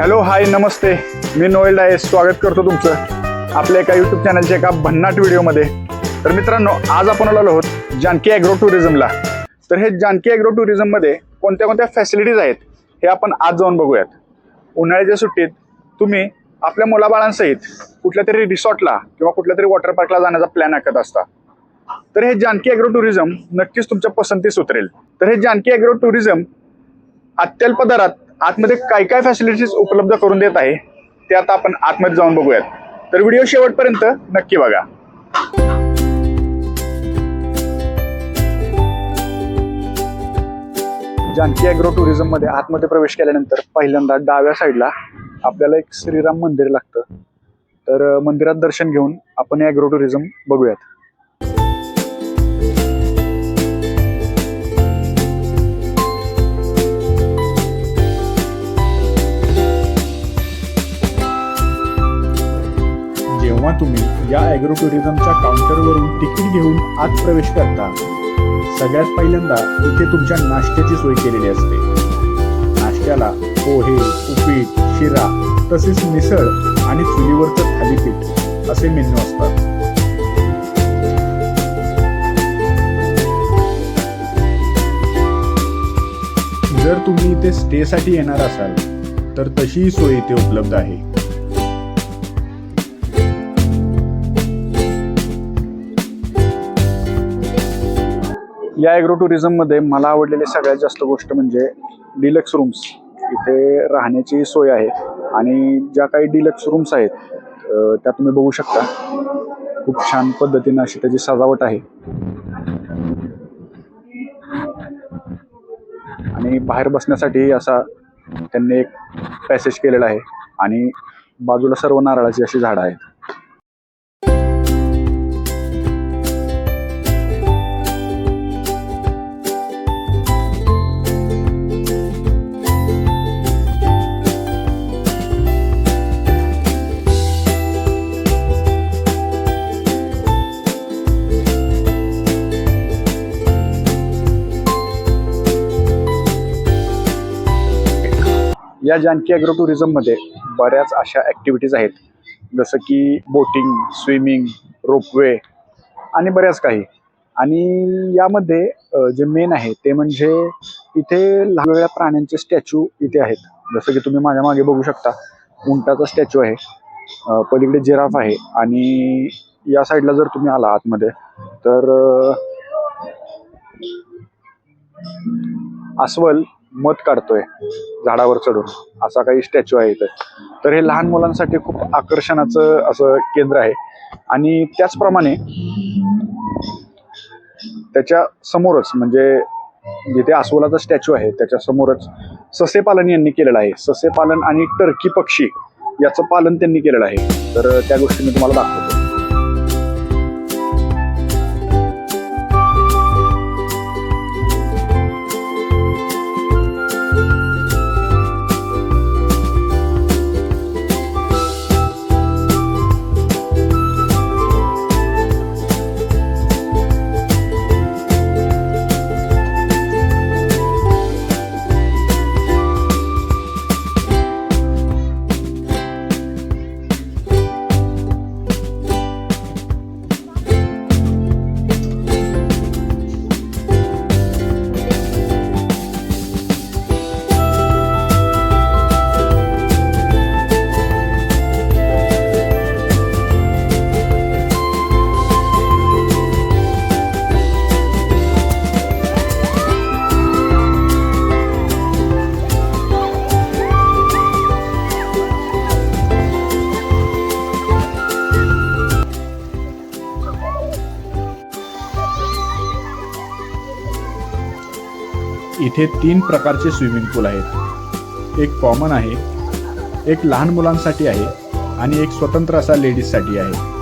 Hello hi नमस्ते. मी Noel डाय स्वागत करतो तुमचं आपल्या एका यूट्यूब चॅनलच्या एका भन्नाट व्हिडिओमध्ये तर मित्रांनो आज आपण आलो आहोत जानकी ॲग्रो टुरिझमला तर हे जानकी ॲग्रो टुरिझममध्ये कोणत्या कोणत्या फॅसिलिटीज आहेत हे आपण आज जाऊन बघूयात. उन्हाळ्याच्या सुट्टीत तुम्ही आपल्या मुलाबाळांसहित कुठल्या तरी रिसॉर्टला किंवा कुठल्या तरी वॉटर पार्कला जाण्याचा प्लॅन आखत असता. तर हे जानकी ॲग्रो टुरिझम नक्कीच तुमच्या पसंतीस उतरेल. तर हे जानकी ॲग्रो टुरिझम अत्यल्प दरात आतमध्ये काय काय फॅसिलिटीज उपलब्ध करून देत आहे ते आता आपण आतमध्ये जाऊन बघूयात. तर व्हिडिओ शेवटपर्यंत नक्की बघा. जानकी ॲग्रो टुरिझममध्ये आतमध्ये प्रवेश केल्यानंतर पहिल्यांदा डाव्या साईडला आपल्याला एक श्रीराम मंदिर लागतं. तर मंदिरात दर्शन घेऊन आपण ॲग्रो टुरिझम बघूयात. तुम्ही या ॲग्रो टुरिझमच्या काउंटरवरून तिकीट घेऊन आत प्रवेश करता. सगळ्यात पहिल्यांदा इथे तुमच्या नाश्त्याची सोय केलेली असते. नाश्त्याला पोहे उपीट शिरा तसेच मिसळ आणि चुलीवरचं थालीपीठ असे मेन्यू असतात. जर तुम्ही इथे स्टेसाठी येणार असाल तर तशीही सोय इथे उपलब्ध आहे. या ॲग्रो टुरिझममध्ये मला आवडलेली सगळ्यात जास्त गोष्ट म्हणजे डिलक्स रूम्स इथे राहण्याची सोय आहे. आणि ज्या काही डिलक्स रूम्स आहेत त्या तुम्ही बघू शकता. खूप छान पद्धतीनं अशी त्याची सजावट आहे. आणि बाहेर बसण्यासाठी असा त्यांनी एक पॅसेज केलेला आहे. आणि बाजूला सर्व नारळाची अशी झाडं आहेत. या जानकी ॲग्रो टुरिझममध्ये बऱ्याच अशा ॲक्टिव्हिटीज आहेत. जसं की बोटिंग स्विमिंग रोपवे आणि बऱ्याच काही. आणि यामध्ये जे मेन आहे ते म्हणजे इथे लहान वेगळ्या प्राण्यांचे स्टॅच्यू इथे आहेत. जसं की तुम्ही माझ्या मागे बघू शकता उंटाचा स्टॅच्यू आहे. पलीकडे जिराफ आहे आणि या साईडला जर तुम्ही आला आतमध्ये तर अस्वल मध काढतोय झाडावर चढून. असा काही स्टॅच्यू आहे इथं. तर हे लहान मुलांसाठी खूप आकर्षणाचं असं केंद्र आहे. आणि त्याचप्रमाणे त्याच्या समोरच म्हणजे जिथे अस्वलाचा स्टॅच्यू आहे त्याच्या समोरच ससेपालन यांनी केलेलं आहे. ससेपालन आणि टर्की पक्षी याचं पालन त्यांनी केलेलं आहे. तर त्या गोष्टी मी तुम्हाला दाखवतो. इथे तीन प्रकारचे स्विमिंग पूल आहेत. एक कॉमन आहे एक लहान मुलांसाठी आहे आणि एक स्वतंत्र असा लेडीजसाठी आहे.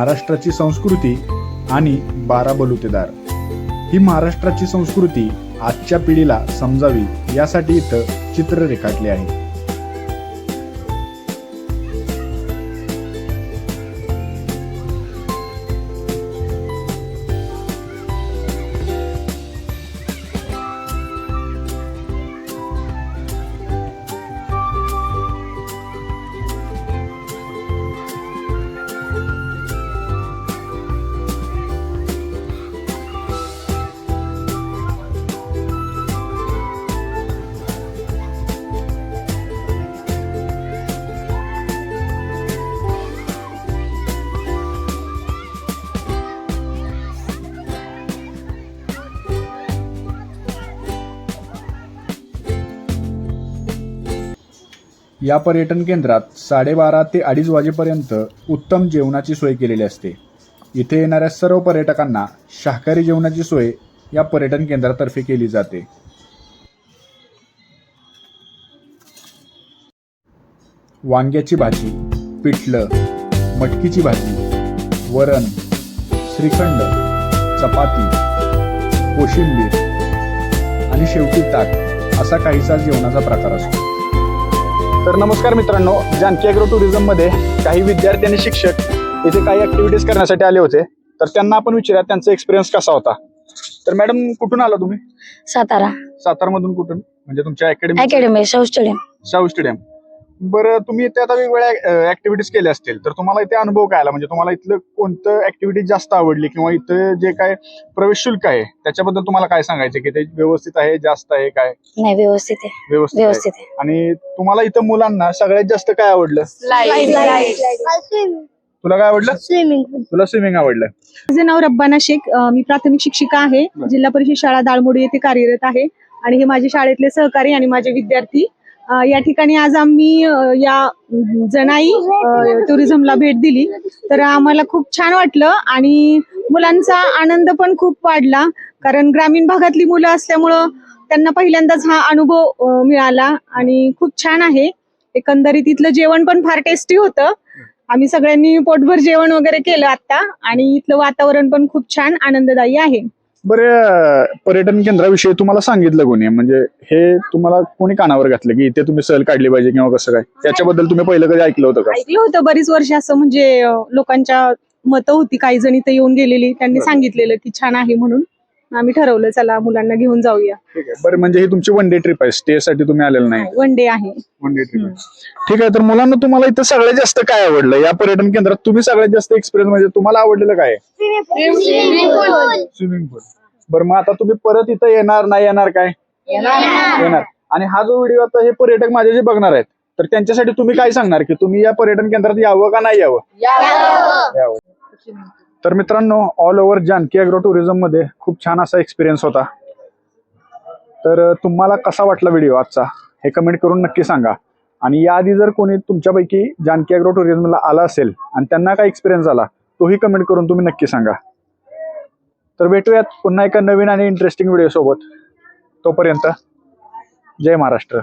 महाराष्ट्राची संस्कृती आणि बारा बलुतेदार ही महाराष्ट्राची संस्कृती आजच्या पिढीला समजावी यासाठी इथं चित्र रेखाटले आहे या पर्यटन केंद्रात साडेबारा ते अडीच वाजेपर्यंत उत्तम जेवणाची सोय केलेली असते. इथे येणाऱ्या सर्व पर्यटकांना शाकाहारी जेवणाची सोय या पर्यटन केंद्रातर्फे केली जाते. वांग्याची भाजी पिठलं मटकीची भाजी वरण श्रीखंड चपाती कोशिंबीर आणि शेवटी ताक असा काहीसा जेवणाचा प्रकार असतो. तर नमस्कार मित्रांनो जानकी अॅग्रो टुरिझममध्ये काही विद्यार्थी आणि शिक्षक इथे काही ऍक्टिव्हिटीज करण्यासाठी आले होते. तर त्यांना आपण विचारूया त्यांचा एक्सपिरियन्स कसा होता? तर मॅडम कुठून आला तुम्ही? सातारा. सातारा मधून कुठून? म्हणजे तुमच्या academy academy Shahu stadium Shahu stadium बरं तुम्ही इथे आता वेगवेगळ्या ऍक्टिव्हिटीज केल्या असतील. तर तुम्हाला इथे अनुभव काय आला? म्हणजे तुम्हाला इथलं कोणतं ऍक्टिव्हिटी जास्त आवडली किंवा इथं जे काय प्रवेश शुल्क आहे त्याच्याबद्दल तुम्हाला काय सांगायचं? की ते व्यवस्थित आहे जास्त आहे काय? नाही व्यवस्थित आहे. व्यवस्थित आहे? व्यवस्थित आहे. आणि तुम्हाला इथं मुलांना सगळ्यात जास्त काय आवडलं? तुला काय आवडलं? स्विमिंग तुला स्विमिंग आवडलं. माझे नाव रब्बाना शेख अ, मी प्राथमिक शिक्षिका आहे. बरं. जिल्हा परिषद शाळा दाळमोडी येथे कार्यरत आहे. आणि हे माझे शाळेतले सहकारी आणि माझे विद्यार्थी. या ठिकाणी आज आम्ही या जनाई टुरिझमला भेट दिली. तर आम्हाला खूप छान वाटलं आणि मुलांचा आनंद पण खूप वाढला. कारण ग्रामीण भागातली मुलं असल्यामुळं त्यांना पहिल्यांदाच हा अनुभव मिळाला आणि खूप छान आहे. एकंदरीत इथलं जेवण पण फार टेस्टी होतं. आम्ही सगळ्यांनी पोटभर जेवण वगैरे केलं आता आणि इथलं वातावरण पण खूप छान आनंददायी आहे. बरं पर्यटन केंद्राविषयी तुम्हाला सांगितलं कोणी? म्हणजे हे तुम्हाला कोणी कानावर घातलं की इथे तुम्ही सहल काढली पाहिजे किंवा कसं काय? त्याच्याबद्दल तुम्ही पहिलं कधी ऐकलं होतं का? ऐकलं होतं बरीच वर्ष असं म्हणजे अं, लोकांच्या मतं होती. काही जण इथं येऊन गेलेली. त्यांनी बरं. सांगितलेलं की छान आहे म्हणून. आम्ही ठरवलं चला मुलांना घेऊन जाऊया. ठीक आहे. बरं म्हणजे ही तुमची वन डे ट्रिप आहे. स्टे साठी तुम्ही आलेलं नाही. वन डे आहे. वन डे ट्रिप ठीक आहे तर मुलांना तुम्हाला इथं सगळ्यात जास्त काय आवडलं? या पर्यटन केंद्रात तुम्ही सगळ्यात जास्त एक्सपिरियन्स म्हणजे तुम्हाला आवडलेलं काय स्विमिंग पूल बरं मग आता तुम्ही परत इथं येणार नाही येणार काय? येणार. आणि हा जो व्हिडिओ आता हे पर्यटक माझे जे बघणार आहेत तर त्यांच्यासाठी तुम्ही काय सांगणार? की तुम्ही या पर्यटन केंद्रात यावं का नाही यावं? यावं. तर मित्रांनो ऑल ओव्हर जानकी अॅग्रो टुरिझममध्ये खूप छान असा एक्सपिरियन्स होता. तर तुम्हाला कसा वाटला व्हिडिओ आजचा? हे कमेंट करून नक्की सांगा. आणि याआधी जर कोणी तुमच्यापैकी जानकी अॅग्रो टुरिझमला आला असेल आणि त्यांना काय एक्सपिरियन्स आला तोही कमेंट करून तुम्ही नक्की सांगा. तर भेटूयात पुन्हा एका नवीन आणि इंटरेस्टिंग व्हिडिओ सोबत. तोपर्यंत जय महाराष्ट्र.